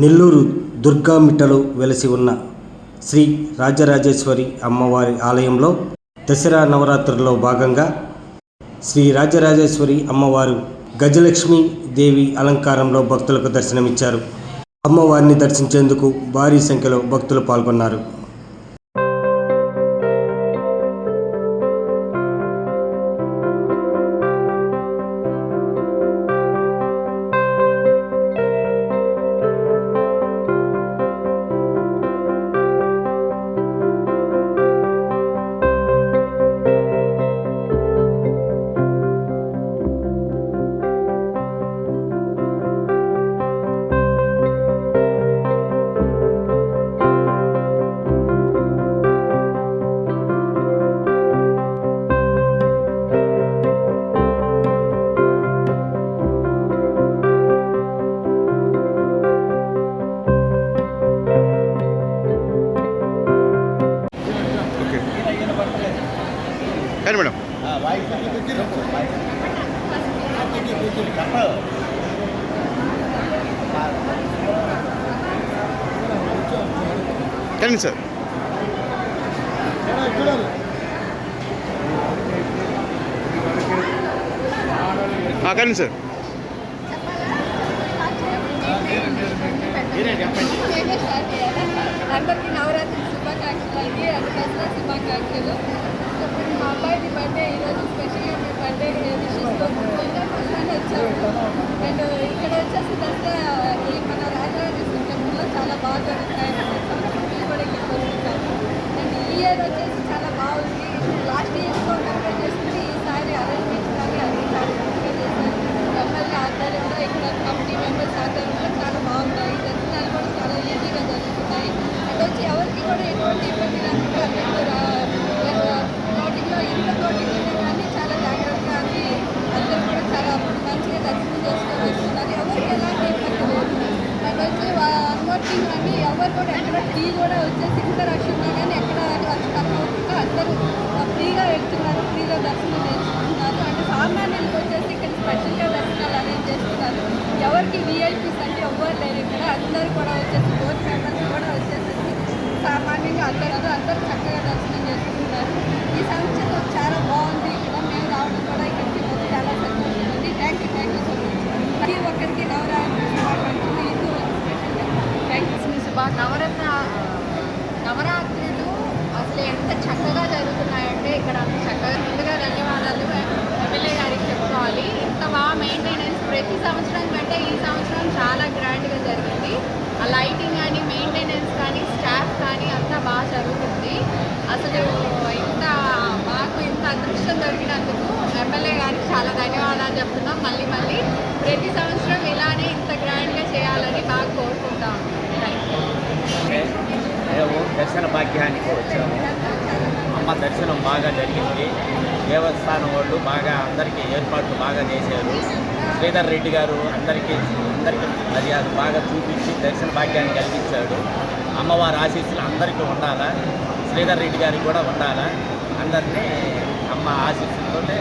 నెల్లూరు దుర్గామిట్టలో వెలసి ఉన్న శ్రీ రాజరాజేశ్వరి అమ్మవారి ఆలయంలో దసరా నవరాత్రుల్లో భాగంగా శ్రీ రాజరాజేశ్వరి అమ్మవారు గజలక్ష్మి దేవి అలంకారంలో భక్తులకు దర్శనమిచ్చారు. అమ్మవారిని దర్శించేందుకు భారీ సంఖ్యలో భక్తులు పాల్గొన్నారు. కానీ సార్ ఆ, కానీ సార్ నేనే స్టార్ట్ చేయాలి అందరికీ నవరాత్రి శుభాకాంక్షలు అండి అది దసరా శుభాకాంక్షలు ఇప్పుడు మా అబ్బాయిది బర్త్డే ఈరోజు స్పెషల్గా మీ బర్త్డే విషెస్తో కొంచెం ఫస్ట్లోనే వచ్చాము అండ్ ఇక్కడ వచ్చేసి దసరా ఈ మన రాజరాజేశ్వరి టెంపుల్లో చాలా బాగా జరుగుతాయి చాలా మంది కూడా ఇక్కడికి వస్తుంటారు వచ్చేసి చాలా బాగుంది. లాస్ట్ ఇయర్తో కంపేర్ చేసుకుంటే ఈసారి అరేంజ్మెంట్స్ కానీ అన్ని చాలా మంచిగా చేశారు ఎమ్మెల్యే ఆధ్వర్యంలో ఇక్కడ కమిటీ మెంబర్స్ ఆధ్వర్యంలో చాలా బాగుంటాయి దర్శనాలు కూడా చాలా ఈజీగా జరుగుతున్నాయి. అండ్ వచ్చి ఎవరికి కూడా ఎటువంటి ఇబ్బంది లేకుండా నోటిలో ఇంత తోటి కానీ చాలా జాగ్రత్తగా అన్ని అందరూ కూడా చాలా మంచిగా దర్శనం చేసుకొని వస్తున్నారు. ఎవరికి ఎలాంటి ఇబ్బంది లేదు. అండ్ వచ్చి అన్వర్కింగ్ అని ఎవరు కూడా ఎక్కడ ఫ్రీ కూడా వచ్చేసి ఇంత రష్ కానీ ఎక్కడ అందరూ ఫ్రీగా వెళ్తున్నారు ఫ్రీగా దర్శనం చేసుకుంటున్నారు. అంటే సామాన్యులకు వచ్చేసి ఇక్కడ స్పెషల్గా దర్శనాలు అరేంజ్ చేస్తున్నారు. ఎవరికి విఐపీస్ అంటే ఎవ్వరు లేరు ఇక్కడ. అందరూ కూడా వచ్చేసి బోర్డు మెంబర్స్ కూడా వచ్చేసేసి సామాన్యంగా అందరూ అందరూ చక్కగా దర్శనం చేసుకుంటున్నారు. ఈ సంవత్సరం చాలా బాగుంది. ఇక్కడ మేము రావడం కూడా ఇక్కడికి వచ్చి చాలా సంతోషం ఉంది. Thank you thank you so much ప్రతి ఒక్కరికి నవరాత్రి శుభాకాంక్షలు. హిందూ స్పెషల్గా థ్యాంక్ యూ నవరత్న నవరాత్రులు అసలు ఎంత చక్క జరుగుతున్నాయంటే ఇక్కడ అంత చక్కగా ముందుగా ధన్యవాదాలు ఎమ్మెల్యే గారికి చెప్పుకోవాలి ఇంత బాగా మెయింటెనెన్స్ ప్రతి సంవత్సరం కంటే ఈ సంవత్సరం చాలా గ్రాండ్గా జరిగింది. ఆ లైటింగ్ కానీ మెయింటెనెన్స్ కానీ స్టాఫ్ కానీ అంతా బాగా జరుగుతుంది. అసలు ఇంత మాకు ఇంత అదృష్టం దొరికినందుకు ఎమ్మెల్యే గారికి చాలా ధన్యవాదాలు చెప్తున్నాం. మళ్ళీ మళ్ళీ ప్రతి సంవత్సరం ఇలానే ఇంత గ్రాండ్గా చేయాలని బాగా కోరుకుంటాం. థ్యాంక్ యూ దర్శన భాగ్యానికి వచ్చాము. అమ్మ దర్శనం బాగా జరిగింది. దేవస్థానం వాళ్ళు బాగా అందరికీ ఏర్పాట్లు బాగా చేశారు. శ్రీధర్ రెడ్డి గారు అందరికీ అందరికీ మర్యాద బాగా చూపించి దర్శన భాగ్యాన్ని కలిగించాడు అమ్మవారి ఆశీస్సులు అందరికీ ఉండాలా? శ్రీధర్ రెడ్డి గారికి కూడా ఉండాలా? అందరినీ అమ్మ ఆశీస్సులతోనే